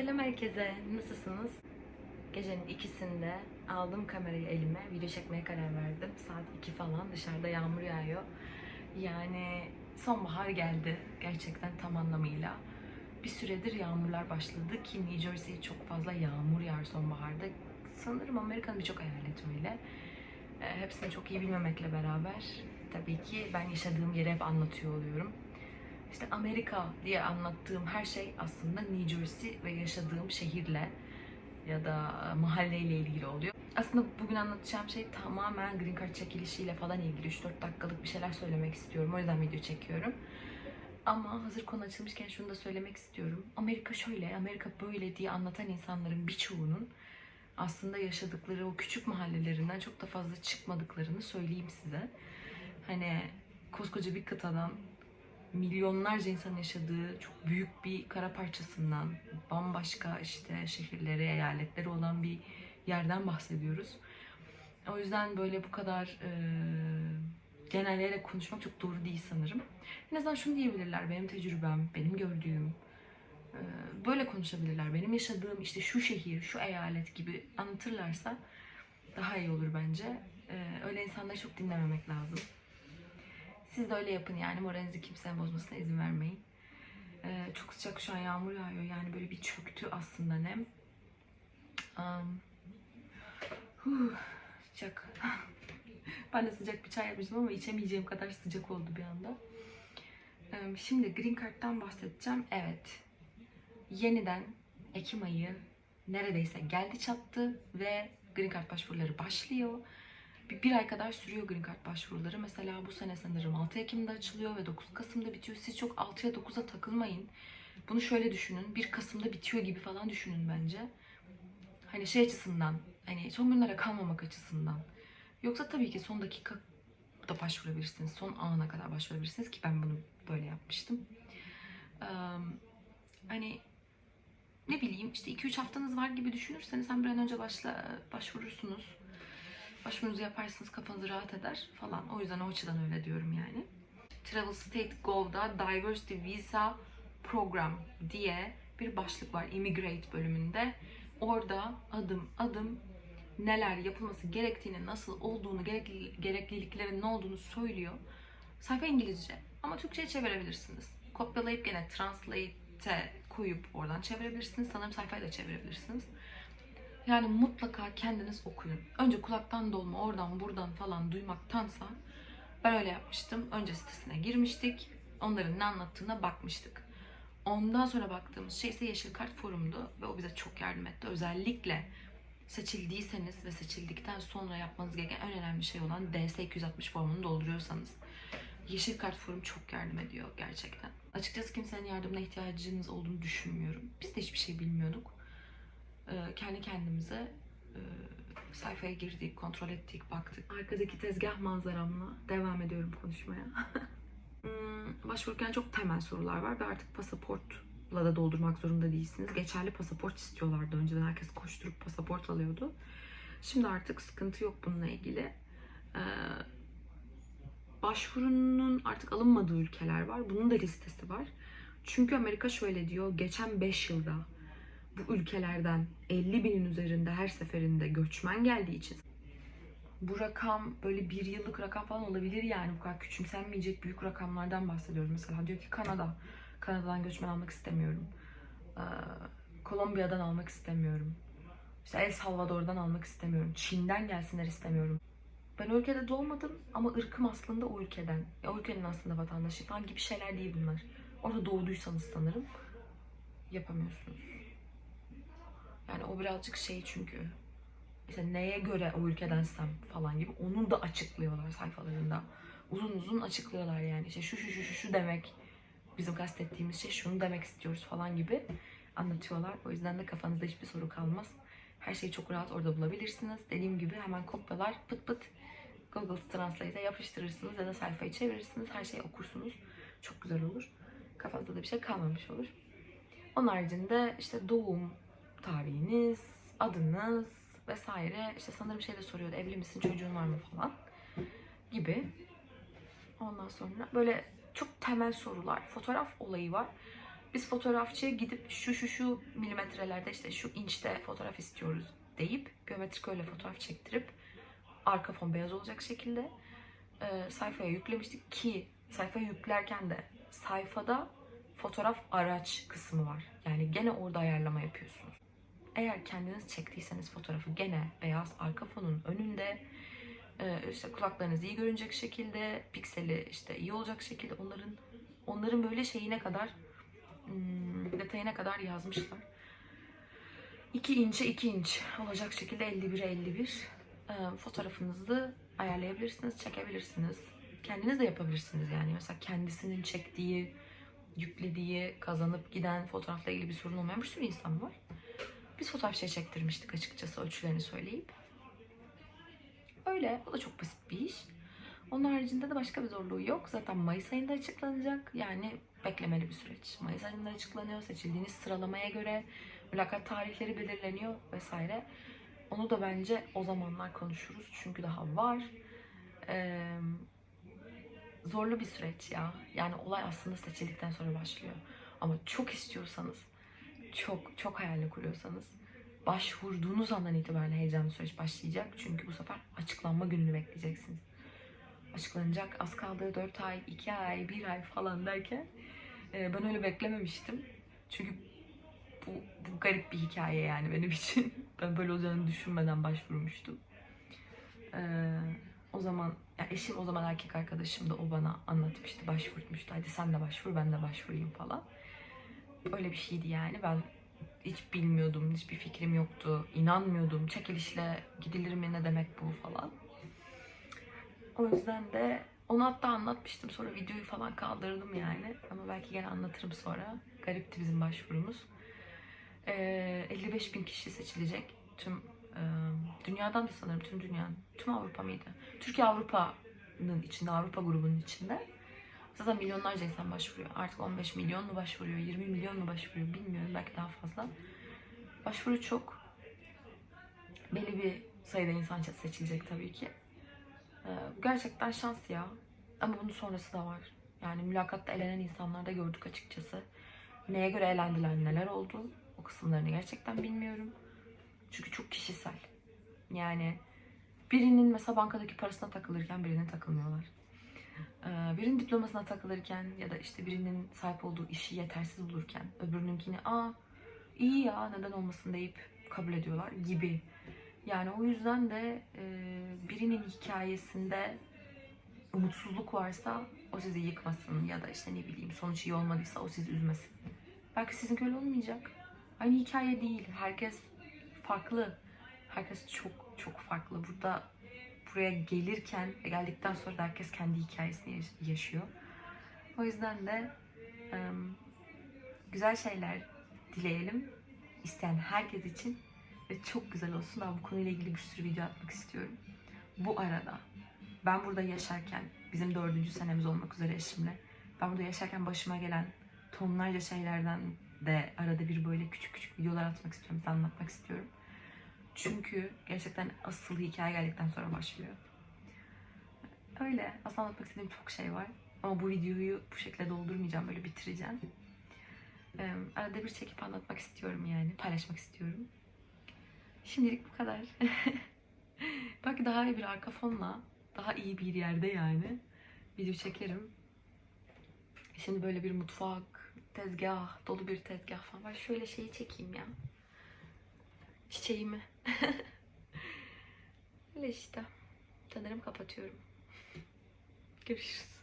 Selam herkese. Nasılsınız? Gecenin ikisinde aldım kamerayı elime. Video çekmeye karar verdim. Saat 2 falan. Dışarıda yağmur yağıyor. Yani sonbahar geldi. Gerçekten tam anlamıyla. Bir süredir yağmurlar başladı ki New Jersey çok fazla yağmur yağar sonbaharda. Sanırım Amerika'nın birçok eyaleti öyle. E, hepsini çok iyi bilmemekle beraber tabii ki ben yaşadığım yeri hep anlatıyor oluyorum. İşte Amerika diye anlattığım her şey aslında New Jersey ve yaşadığım şehirle ya da mahalleyle ilgili oluyor. Aslında bugün anlatacağım şey tamamen Green Card çekilişiyle falan ilgili 3-4 dakikalık bir şeyler söylemek istiyorum. O yüzden video çekiyorum. Ama hazır konu açılmışken şunu da söylemek istiyorum. Amerika şöyle, Amerika böyle diye anlatan insanların birçoğunun aslında yaşadıkları o küçük mahallelerinden çok da fazla çıkmadıklarını söyleyeyim size. Hani koskoca bir kıtadan milyonlarca insan yaşadığı çok büyük bir kara parçasından bambaşka işte şehirleri, eyaletleri olan bir yerden bahsediyoruz. O yüzden böyle bu kadar e, genelleyerek konuşmak çok doğru değil sanırım. En azından şunu diyebilirler, benim tecrübem, benim gördüğüm, e, böyle konuşabilirler. Benim yaşadığım işte şu şehir, şu eyalet gibi anlatırlarsa daha iyi olur bence. E, öyle insanları çok dinlememek lazım. Siz de öyle yapın yani moralinizi kimsenin bozmasına izin vermeyin. Ee, çok sıcak şu an yağmur yağıyor yani böyle bir çöktü aslında nem. Um, huh, sıcak. ben de sıcak bir çay yapmıştım ama içemeyeceğim kadar sıcak oldu bir anda. Ee, şimdi Green Card'dan bahsedeceğim. Evet. Yeniden Ekim ayı neredeyse geldi çattı ve Green Card başvuruları başlıyor bir, ay kadar sürüyor Green Card başvuruları. Mesela bu sene sanırım 6 Ekim'de açılıyor ve 9 Kasım'da bitiyor. Siz çok 6'ya 9'a takılmayın. Bunu şöyle düşünün. 1 Kasım'da bitiyor gibi falan düşünün bence. Hani şey açısından, hani son günlere kalmamak açısından. Yoksa tabii ki son dakika da başvurabilirsiniz. Son ana kadar başvurabilirsiniz ki ben bunu böyle yapmıştım. Ee, hani ne bileyim işte 2-3 haftanız var gibi düşünürseniz hem bir an önce başla, başvurursunuz başvurunuzu yaparsınız kafanız rahat eder falan. O yüzden o açıdan öyle diyorum yani. Travel State Gov'da Diversity Visa Program diye bir başlık var Immigrate bölümünde. Orada adım adım neler yapılması gerektiğini, nasıl olduğunu, gerekli, gerekliliklerin ne olduğunu söylüyor. Sayfa İngilizce ama Türkçe'ye çevirebilirsiniz. Kopyalayıp gene Translate'e koyup oradan çevirebilirsiniz. Sanırım sayfayı da çevirebilirsiniz. Yani mutlaka kendiniz okuyun. Önce kulaktan dolma oradan buradan falan duymaktansa ben öyle yapmıştım. Önce sitesine girmiştik. Onların ne anlattığına bakmıştık. Ondan sonra baktığımız şey ise Yeşil Kart Forum'du ve o bize çok yardım etti. Özellikle seçildiyseniz ve seçildikten sonra yapmanız gereken en önemli şey olan DS260 formunu dolduruyorsanız Yeşil Kart Forum çok yardım ediyor gerçekten. Açıkçası kimsenin yardımına ihtiyacınız olduğunu düşünmüyorum. Biz de hiçbir şey bilmiyorduk. Ee, kendi kendimize e, sayfaya girdik, kontrol ettik, baktık. Arkadaki tezgah manzaramla devam ediyorum konuşmaya. Hmm, Başvururken çok temel sorular var ve artık pasaportla da doldurmak zorunda değilsiniz. Geçerli pasaport istiyorlardı önceden. Herkes koşturup pasaport alıyordu. Şimdi artık sıkıntı yok bununla ilgili. Ee, başvurunun artık alınmadığı ülkeler var. Bunun da listesi var. Çünkü Amerika şöyle diyor. Geçen 5 yılda bu ülkelerden 50 binin üzerinde her seferinde göçmen geldiği için bu rakam böyle bir yıllık rakam falan olabilir yani bu kadar küçümsenmeyecek büyük rakamlardan bahsediyoruz. Mesela diyor ki Kanada, Kanada'dan göçmen almak istemiyorum. Ee, Kolombiya'dan almak istemiyorum. İşte El Salvador'dan almak istemiyorum. Çin'den gelsinler istemiyorum. Ben o ülkede doğmadım ama ırkım aslında o ülkeden. Ya o ülkenin aslında vatandaşı falan gibi şeyler değil bunlar. Orada doğduysanız sanırım yapamıyorsunuz. Yani o birazcık şey çünkü. İşte neye göre o ülkedensem falan gibi onu da açıklıyorlar sayfalarında. Uzun uzun açıklıyorlar yani. İşte şu şu şu şu, şu demek bizim kastettiğimiz şey şunu demek istiyoruz falan gibi anlatıyorlar. O yüzden de kafanızda hiçbir soru kalmaz. Her şeyi çok rahat orada bulabilirsiniz. Dediğim gibi hemen kopyalar pıt pıt Google Translate'e yapıştırırsınız ya da sayfayı çevirirsiniz. Her şeyi okursunuz. Çok güzel olur. Kafanızda da bir şey kalmamış olur. Onun haricinde işte doğum tarihiniz, adınız vesaire. İşte sanırım şey de soruyordu. Evli misin, çocuğun var mı falan gibi. Ondan sonra böyle çok temel sorular. Fotoğraf olayı var. Biz fotoğrafçıya gidip şu şu şu milimetrelerde işte şu inçte fotoğraf istiyoruz deyip geometrik öyle fotoğraf çektirip arka fon beyaz olacak şekilde e, sayfaya yüklemiştik ki sayfaya yüklerken de sayfada fotoğraf araç kısmı var. Yani gene orada ayarlama yapıyorsunuz. Eğer kendiniz çektiyseniz fotoğrafı gene beyaz arka fonun önünde e, işte kulaklarınız iyi görünecek şekilde, pikseli işte iyi olacak şekilde onların onların böyle şeyine kadar hmm, detayına kadar yazmışlar. 2 inçe 2 inç olacak şekilde 51'e 51 e, fotoğrafınızı ayarlayabilirsiniz, çekebilirsiniz. Kendiniz de yapabilirsiniz yani. Mesela kendisinin çektiği, yüklediği, kazanıp giden fotoğrafla ilgili bir sorun olmayan bir sürü insan var. Biz fotoğrafçıya çektirmiştik açıkçası ölçülerini söyleyip. Öyle. O da çok basit bir iş. Onun haricinde de başka bir zorluğu yok. Zaten Mayıs ayında açıklanacak. Yani beklemeli bir süreç. Mayıs ayında açıklanıyor. Seçildiğiniz sıralamaya göre mülakat tarihleri belirleniyor vesaire. Onu da bence o zamanlar konuşuruz. Çünkü daha var. Ee, zorlu bir süreç ya. Yani olay aslında seçildikten sonra başlıyor. Ama çok istiyorsanız, çok çok hayalini kuruyorsanız başvurduğunuz andan itibaren heyecanlı süreç başlayacak. Çünkü bu sefer açıklanma gününü bekleyeceksiniz. Açıklanacak az kaldı 4 ay, 2 ay, 1 ay falan derken e, ben öyle beklememiştim. Çünkü bu, bu garip bir hikaye yani benim için. Ben böyle olacağını düşünmeden başvurmuştum. Ee, o zaman ya eşim o zaman erkek arkadaşım da o bana anlatmıştı, başvurmuştu. Hadi sen de başvur, ben de başvurayım falan. Öyle bir şeydi yani. Ben hiç bilmiyordum, hiçbir fikrim yoktu. inanmıyordum. Çekilişle gidilir mi ne demek bu falan. O yüzden de onu hatta anlatmıştım. Sonra videoyu falan kaldırdım yani. Ama belki gene anlatırım sonra. Garipti bizim başvurumuz. Ee, 55 bin kişi seçilecek. Tüm e, dünyadan da sanırım tüm dünyanın. Tüm Avrupa mıydı? Türkiye Avrupa'nın içinde, Avrupa grubunun içinde. Zaten milyonlarca insan başvuruyor. Artık 15 milyon mu başvuruyor, 20 milyon mu başvuruyor bilmiyorum. Belki daha fazla. Başvuru çok. Belli bir sayıda insan seçilecek tabii ki. Ee, gerçekten şans ya. Ama bunun sonrası da var. Yani mülakatta elenen insanları da gördük açıkçası. Neye göre elendiler, neler oldu o kısımlarını gerçekten bilmiyorum. Çünkü çok kişisel. Yani birinin mesela bankadaki parasına takılırken birinin takılmıyorlar. Ee, birinin diplomasına takılırken ya da işte birinin sahip olduğu işi yetersiz bulurken öbürününkini aa iyi ya neden olmasın deyip kabul ediyorlar gibi. Yani o yüzden de e, birinin hikayesinde umutsuzluk varsa o sizi yıkmasın ya da işte ne bileyim sonuç iyi olmadıysa o sizi üzmesin. Belki sizinki öyle olmayacak. Aynı hikaye değil. Herkes farklı. Herkes çok çok farklı. Burada buraya gelirken geldikten sonra da herkes kendi hikayesini yaş- yaşıyor. O yüzden de güzel şeyler dileyelim. isteyen herkes için ve çok güzel olsun. Ben bu konuyla ilgili bir sürü video atmak istiyorum. Bu arada ben burada yaşarken, bizim dördüncü senemiz olmak üzere eşimle, ben burada yaşarken başıma gelen tonlarca şeylerden de arada bir böyle küçük küçük videolar atmak istiyorum, size anlatmak istiyorum. Çünkü gerçekten asıl hikaye geldikten sonra başlıyor. Öyle. Aslında anlatmak istediğim çok şey var. Ama bu videoyu bu şekilde doldurmayacağım. Böyle bitireceğim. Arada bir çekip anlatmak istiyorum yani. Paylaşmak istiyorum. Şimdilik bu kadar. Belki daha iyi bir arka fonla, daha iyi bir yerde yani video çekerim. Şimdi böyle bir mutfak, tezgah, dolu bir tezgah falan var. Şöyle şeyi çekeyim ya. Çiçeğimi. Öyle işte. Sanırım kapatıyorum. Görüşürüz.